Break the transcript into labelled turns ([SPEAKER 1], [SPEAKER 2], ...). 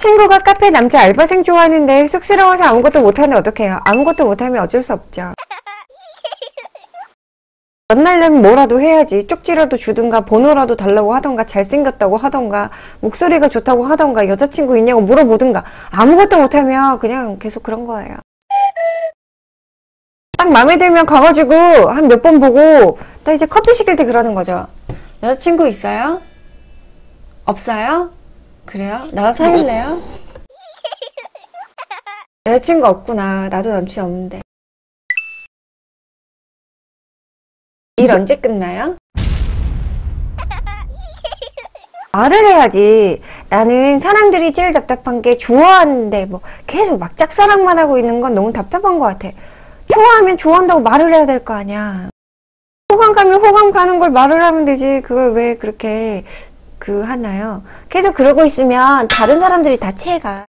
[SPEAKER 1] 친구가 카페 남자 알바생 좋아하는데 쑥스러워서 아무것도 못하는데 어떡해요? 아무것도 못하면 어쩔 수 없죠. 만나려면 뭐라도 해야지. 쪽지라도 주든가 번호라도 달라고 하던가 잘생겼다고 하던가 목소리가 좋다고 하던가 여자친구 있냐고 물어보든가 아무것도 못하면 그냥 계속 그런 거예요. 딱 마음에 들면 가가지고 한 몇 번 보고 딱 이제 커피 시킬 때 그러는 거죠. 여자친구 있어요? 없어요? 그래요? 나 사귈래요? 여자친구 없구나. 나도 남친 없는데. 일 언제 끝나요? 말을 해야지. 나는 사람들이 제일 답답한 게 좋아하는데 뭐 계속 막 짝사랑만 하고 있는 건 너무 답답한 것 같아. 좋아하면 좋아한다고 말을 해야 될 거 아니야. 호감 가면 호감 가는 걸 말을 하면 되지. 그걸 왜 그렇게 그 하나요? 계속 그러고 있으면 다른 사람들이 다 체가.